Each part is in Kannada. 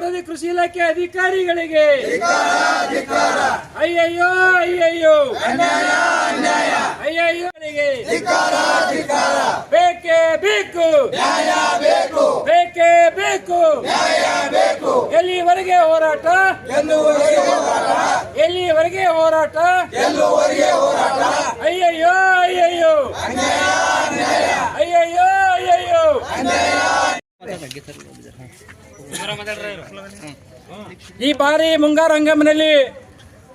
ವಿರೋಧಿ ಕೃಷಿ ಇಲಾಖೆ ಅಧಿಕಾರಿಗಳಿಗೆ. ಅಯ್ಯಯ್ಯೋ ಅಯ್ಯಯ್ಯೋ. ಅಯ್ಯಯ್ಯೋ ಬೇಕೇ ಬೇಕು. ಬೇಕೇ ಬೇಕು. ಎಲ್ಲಿವರೆಗೆ ಹೋರಾಟ? ಎಲ್ಲಿವರೆಗೆ ಹೋರಾಟ ಅಯ್ಯಯ್ಯೋ ಅಯ್ಯಯ್ಯೋ ಅಯ್ಯಯ್ಯೋ ಅಯ್ಯಯ್ಯೋ ಈ ಬಾರಿ ಮುಂಗಾರು ಹಂಗಾಮಿನಲ್ಲಿ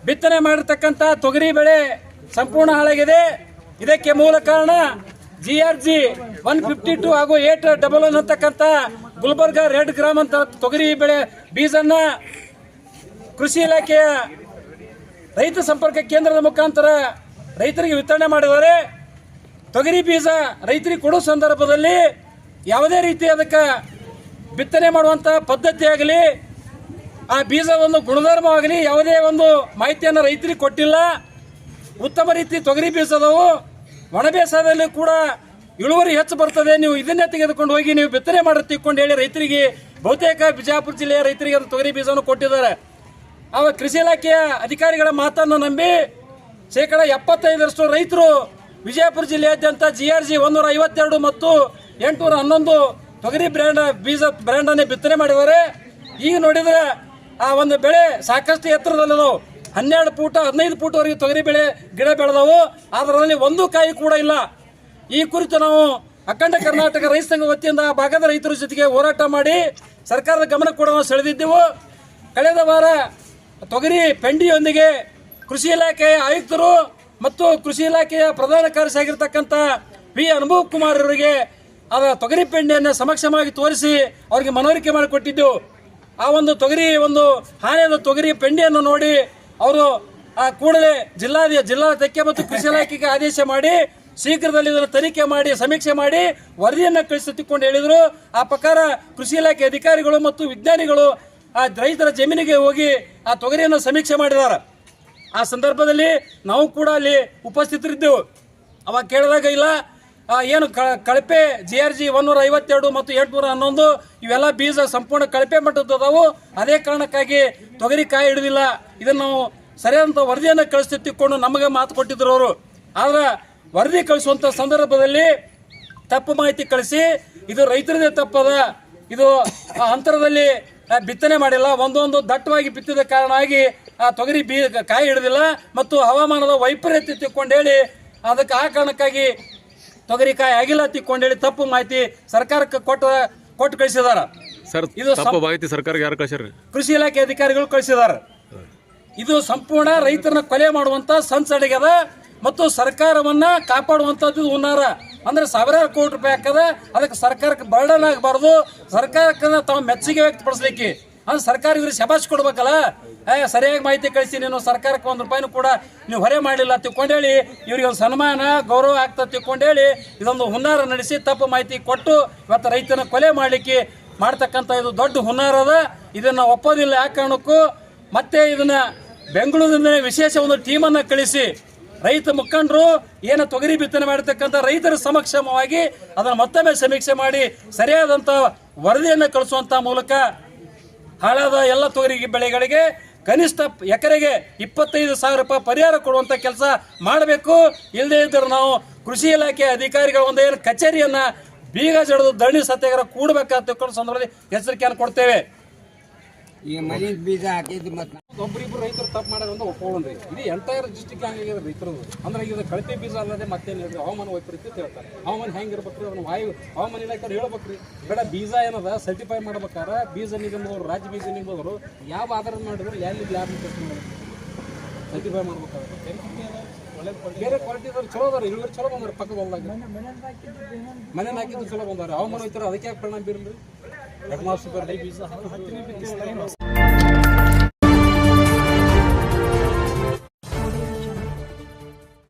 ಬಿತ್ತನೆ ಮಾಡಿರ್ತಕ್ಕಂಥ ತೊಗರಿ ಬೆಳೆ ಸಂಪೂರ್ಣ ಹಾಳಾಗಿದೆ. ಇದಕ್ಕೆ ಮೂಲ ಕಾರಣ G R G one fifty two ಹಾಗೂ ಏಟ್ ಡಬಲ್ ಒನ್ ಅಂತಕ್ಕಂಥ ಗುಲ್ಬರ್ಗ ರೆಡ್ ಗ್ರಾಮ್ ಅಂತ ತೊಗರಿ ಬೆಳೆ ಬೀಜನ್ನ ಕೃಷಿ ಇಲಾಖೆಯ ರೈತ ಸಂಪರ್ಕ ಕೇಂದ್ರದ ಮುಖಾಂತರ ರೈತರಿಗೆ ವಿತರಣೆ ಮಾಡಿದ್ದಾರೆ. ತೊಗರಿ ಬೀಜ ರೈತರಿಗೆ ಕೊಡೋ ಸಂದರ್ಭದಲ್ಲಿ ಯಾವುದೇ ರೀತಿ ಅದಕ್ಕೆ ಬಿತ್ತನೆ ಮಾಡುವಂಥ ಪದ್ಧತಿ ಆಗಲಿ ಆ ಬೀಜ ಒಂದು ಗುಣಧರ್ಮವಾಗಲಿ ಯಾವುದೇ ಒಂದು ಮಾಹಿತಿಯನ್ನು ರೈತರಿಗೆ ಕೊಟ್ಟಿಲ್ಲ. ಉತ್ತಮ ರೀತಿ ತೊಗರಿ ಬೀಜ ಅದಾವು ಒಣ ಬೇಸಾಯದಲ್ಲಿ ಕೂಡ ಇಳುವರಿ ಹೆಚ್ಚು ಬರ್ತದೆ. ನೀವು ಇದನ್ನೇ ತೆಗೆದುಕೊಂಡು ಹೋಗಿ, ನೀವು ಬಿತ್ತನೆ ಮಾಡಿ ತಿಕ್ಕೊಂಡು ಹೇಳಿ ರೈತರಿಗೆ, ಬಹುತೇಕ ಬಿಜಾಪುರ ಜಿಲ್ಲೆಯ ರೈತರಿಗೆ ಅದು ತೊಗರಿ ಬೀಜವನ್ನು ಕೊಟ್ಟಿದ್ದಾರೆ. ಆವಾಗ ಕೃಷಿ ಇಲಾಖೆಯ ಅಧಿಕಾರಿಗಳ ಮಾತನ್ನು ನಂಬಿ ಶೇಕಡ ಎಪ್ಪತ್ತೈದರಷ್ಟು ರೈತರು ವಿಜಯಪುರ ಜಿಲ್ಲೆಯಾದ್ಯಂತ ಜಿ ಆರ್ ಜಿ ಒಂದೂರ ಐವತ್ತೆರಡು ಮತ್ತು ಎಂಟುನೂರ ಹನ್ನೊಂದು ತೊಗರಿ ಬ್ರ್ಯಾಂಡ್ ಬೀಜ ಬ್ರ್ಯಾಂಡ್ ಅನ್ನೇ ಬಿತ್ತನೆ ಮಾಡಿದ್ದಾರೆ ಈಗ ನೋಡಿದ್ರೆ ಆ ಒಂದು ಬೆಳೆ ಸಾಕಷ್ಟು ಎತ್ತರದಲ್ಲಿದವು ಹನ್ನೆರಡು ಫೂಟ ಹದಿನೈದು ಫೂಟ್ವರೆಗೆ ತೊಗರಿ ಬೆಳೆ, ಗಿಡ ಬೆಳೆದವು. ಅದರಲ್ಲಿ ಒಂದು ಕಾಯಿ ಕೂಡ ಇಲ್ಲ. ಈ ಕುರಿತು ನಾವು ಅಖಂಡ ಕರ್ನಾಟಕ ರೈತ ಸಂಘ ವತಿಯಿಂದ ಭಾಗದ ರೈತರ ಜೊತೆಗೆ ಹೋರಾಟ ಮಾಡಿ ಸರ್ಕಾರದ ಗಮನ ಕೂಡ ನಾವು ಸೆಳೆದಿದ್ದೆವು. ಕಳೆದ ವಾರ ತೊಗರಿ ಪೆಂಡಿಯೊಂದಿಗೆ ಕೃಷಿ ಇಲಾಖೆಯ ಆಯುಕ್ತರು ಮತ್ತು ಕೃಷಿ ಇಲಾಖೆಯ ಪ್ರಧಾನ ಕಾರ್ಯದರ್ಶಿ ಆಗಿರ್ತಕ್ಕಂಥ ವಿ ಅನುಭವ್ ಕುಮಾರ್ ಅವರಿಗೆ ಅದ ತೊಗರಿ ಪೆಂಡೆಯನ್ನು ಸಮಕ್ಷಮವಾಗಿ ತೋರಿಸಿ ಅವರಿಗೆ ಮನವರಿಕೆ ಮಾಡಿಕೊಟ್ಟಿದ್ದು, ಆ ಒಂದು ತೊಗರಿ, ಒಂದು ಹಾನಿಯಾದ ತೊಗರಿ ಪೆಂಡೆಯನ್ನು ನೋಡಿ ಅವರು ಆ ಕೂಡಲೇ ಜಿಲ್ಲಾ ಜಿಲ್ಲಾ ಮತ್ತು ಕೃಷಿ ಇಲಾಖೆಗೆ ಆದೇಶ ಮಾಡಿ, ಶೀಘ್ರದಲ್ಲಿ ಇದನ್ನು ತನಿಖೆ ಮಾಡಿ, ಸಮೀಕ್ಷೆ ಮಾಡಿ, ವರದಿಯನ್ನು ಕಳಿಸುತ್ತಿಕೊಂಡು ಹೇಳಿದರು. ಆ ಪ್ರಕಾರ ಕೃಷಿ ಇಲಾಖೆ ಅಧಿಕಾರಿಗಳು ಮತ್ತು ವಿಜ್ಞಾನಿಗಳು ಆ ರೈತರ ಜಮೀನಿಗೆ ಹೋಗಿ ಆ ತೊಗರಿಯನ್ನು ಸಮೀಕ್ಷೆ ಮಾಡಿದ್ದಾರೆ. ಆ ಸಂದರ್ಭದಲ್ಲಿ ನಾವು ಕೂಡ ಅಲ್ಲಿ ಉಪಸ್ಥಿತರಿದ್ದೆವು. ಅವಾಗ ಕೇಳಿದಾಗ, ಇಲ್ಲ ಏನು ಕಳಪೆ ಜಿ ಆರ್ ಜಿ ಒನ್ನೂರ ಐವತ್ತೆರಡು ಮತ್ತು ಎಂಟುನೂರ ಹನ್ನೊಂದು ಇವೆಲ್ಲ ಬೀಜ ಸಂಪೂರ್ಣ ಕಳಪೆ ಮಟ್ಟದವು ಅದೇ ಕಾರಣಕ್ಕಾಗಿ ತೊಗರಿ ಕಾಯಿ ಹಿಡಿದಿಲ್ಲ. ಇದನ್ನು ನಾವು ಸರಿಯಾದಂಥ ವರದಿಯನ್ನು ಕಳಿಸ್ತಿಕೊಂಡು ನಮಗೆ ಮಾತು ಕೊಟ್ಟಿದ್ರು ಅವರು. ಆದ್ರೆ ವರದಿ ಕಳಿಸುವಂಥ ಸಂದರ್ಭದಲ್ಲಿ ತಪ್ಪು ಮಾಹಿತಿ ಕಳಿಸಿ, ಇದು ರೈತರದೇ ತಪ್ಪದ, ಇದು ಅಂತರದಲ್ಲಿ ಬಿತ್ತನೆ ಮಾಡಿಲ್ಲ. ಒಂದೊಂದು ದಟ್ಟವಾಗಿ ಬಿತ್ತಿದ ಕಾರಣ ಆಗಿ ಆ ತೊಗರಿ ಬೀ ಕಾಯಿ ಹಿಡಿದಿಲ್ಲ. ಮತ್ತು ಹವಾಮಾನದ ವೈಪರೀತ್ಯ ತಿಳ್ಕೊಂಡು ಹೇಳಿ, ಅದಕ್ಕೆ ಆ ಕಾರಣಕ್ಕಾಗಿ ತೊಗರಿ ಕಾಯಿ ಆಗಿಲ್ಲ ತಿಕ್ಕೊಂಡೇಳಿ ತಪ್ಪು ಮಾಹಿತಿ ಸರ್ಕಾರಕ್ಕೆ ಕೊಟ್ಟು ಕೊಟ್ಟು ಕಳಿಸಿದಾರ. ಸರ್ ಇದು ತಪ್ಪು ಮಾಹಿತಿ ಸರ್ಕಾರಕ್ಕೆ ಯಾರು ಕಳಿಸ್ಯಾರ ಕೃಷಿ ಇಲಾಖೆ ಅಧಿಕಾರಿಗಳು ಕಳಿಸಿದಾರ. ಇದು ಸಂಪೂರ್ಣ ರೈತರನ್ನ ಕೊಲೆ ಮಾಡುವಂತ ಸಂಸಡಿಗದ ಮತ್ತು ಸರ್ಕಾರವನ್ನ ಕಾಪಾಡುವಂತದ್ದು ಹುನ್ನಾರ. ಅಂದ್ರೆ ಸಾವಿರಾರು ಕೋಟಿ ರೂಪಾಯಿ ಹಾಕದ ಅದಕ್ಕೆ ಸರ್ಕಾರಕ್ಕೆ ಬರ್ಡನ್ ಆಗಬಾರ್ದು. ಸರ್ಕಾರಕ್ಕೆ ತಾವು ಮೆಚ್ಚುಗೆ ವ್ಯಕ್ತಪಡಿಸ್ಲಿಕ್ಕೆ. ಅಂದ್ರೆ ಸರ್ಕಾರ ಇವ್ರಿಗೆ ಶಬಾಷ್ ಕೊಡ್ಬೇಕಲ್ಲ? ಏ, ಸರಿಯಾಗಿ ಮಾಹಿತಿ ಕಳಿಸಿ, ನೀನು ಸರ್ಕಾರಕ್ಕೆ ಒಂದು ರೂಪಾಯಿನೂ ಕೂಡ ನೀವು ಹೊರೆ ಮಾಡಲಿಲ್ಲ ತಿಳ್ಕೊಂಡೇಳಿ, ಇವ್ರಿಗೆ ಒಂದು ಸನ್ಮಾನ, ಗೌರವ ಆಗ್ತದೆ ತಿಳ್ಕೊಂಡೇಳಿ, ಇದೊಂದು ಹುನ್ನಾರ ನಡೆಸಿ ತಪ್ಪು ಮಾಹಿತಿ ಕೊಟ್ಟು ಇವತ್ತು ರೈತನ ಕೊಲೆ ಮಾಡಲಿಕ್ಕೆ ಮಾಡ್ತಕ್ಕಂಥ ಇದು ದೊಡ್ಡ ಹುನ್ನಾರ ಅದ. ಇದನ್ನು ಒಪ್ಪೋದಿಲ್ಲ. ಆ ಕಾರಣಕ್ಕೂ ಮತ್ತೆ ಇದನ್ನ ಬೆಂಗಳೂರಿನ ವಿಶೇಷ ಒಂದು ಟೀಮನ್ನು ಕಳಿಸಿ, ರೈತ ಮುಖಂಡರು ಏನು ತೊಗರಿ ಬಿತ್ತನೆ ಮಾಡಿರ್ತಕ್ಕಂಥ ರೈತರ ಸಮಕ್ಷಮವಾಗಿ ಅದನ್ನು ಮತ್ತೊಮ್ಮೆ ಸಮೀಕ್ಷೆ ಮಾಡಿ ಸರಿಯಾದಂಥ ವರದಿಯನ್ನು ಕಳಿಸುವಂಥ ಮೂಲಕ ಹಾಳಾದ ಎಲ್ಲ ತೊಗರಿ ಬೆಳೆಗಳಿಗೆ ಕನಿಷ್ಠ ಎಕರೆಗೆ ಇಪ್ಪತ್ತೈದು ಸಾವಿರ ರೂಪಾಯಿ ಪರಿಹಾರ ಕೊಡುವಂಥ ಕೆಲಸ ಮಾಡಬೇಕು. ಇಲ್ಲದೇ ಇದ್ದರೆ ನಾವು ಕೃಷಿ ಇಲಾಖೆ ಅಧಿಕಾರಿಗಳ ಒಂದು ಏನು ಕಚೇರಿಯನ್ನ ಬೀಗ ಜಡಿದು ಧರಣಿ ಸತ್ಯಾಗ್ರಹ ತಿಳ್ಕೊಂಡು ಸಂದರ್ಭದಲ್ಲಿ ಎಚ್ಚರಿಕೆಯನ್ನು ಕೊಡ್ತೇವೆ. ಈ ಬೀಜ ಹಾಕಿದ್ದು ಒಬ್ಬರಿಬ್ರು ರೈತರು ತಪ್ಪು ಮಾಡ್ಯಾರ ಅಂತ ಒಪ್ಕೊಳ್ಳೋಣ್ರಿ. ಇದು ಎಂಟೈರ್ ಡಿಸ್ಟಿಕ್ ಹಂಗಾಗಿದೆ ರೈತರು ಅಂದ್ರೆ ಇದು ಕಳಪೆ ಬೀಜ ಅಲ್ಲದೆ ಮತ್ತೇನು ಹೇಳ್ರಿ ಹವಾಮಾನ ವೈಪರೀತ್ಯ ಅಂತ ಹೇಳ್ತಾರೆ. ಹವಾಮಾನ ಹೆಂಗಿರ್ಬೇಕ್ರಿ? ಅದನ್ನು ವಾಯು, ಹವಾಮಾನ ಇಲಾಖೆ ಹೇಳ್ಬೇಕ್ರಿ. ಬೇಡ, ಬೀಜ ಏನದ? ಸರ್ಟಿಫೈ ಮಾಡ್ಬೇಕಾರ. ಬೀಜ ನಿಗಮದವರು, ರಾಜ್ಯ ಬೀಜ ನಿಗಮದವರು ಯಾವ ಆಧಾರ ಮಾಡಿದ್ರು, ಎಲ್ಲಿ ಲ್ಯಾಬ್ ಸರ್ಟಿಫೈ ಮಾಡ್ಬೇಕಾದ್ರೆ. ಬೇರೆ ಕ್ವಾಲಿಟಿದವ್ರು ಚಲೋ ಅದಾರ ಇಳುವರಿ ಚಲೋ ಬಂದ್ರೆ ಪಕ್ಕದ ಹೊಲ್ದಾಗ. ಮನೆ ಹಾಕಿದ್ರು ಚಲೋ ಬಂದಾರ ಹವಾಮಾನ ಹೋಯ್ತಾರೆ ಅದಕ್ಕೆ ಪರಿಣಾಮ ಬೀರಲ್ರಿ? ಹೆಡ್ ಮಾಸ್ಟರ್ ಬೀಜ?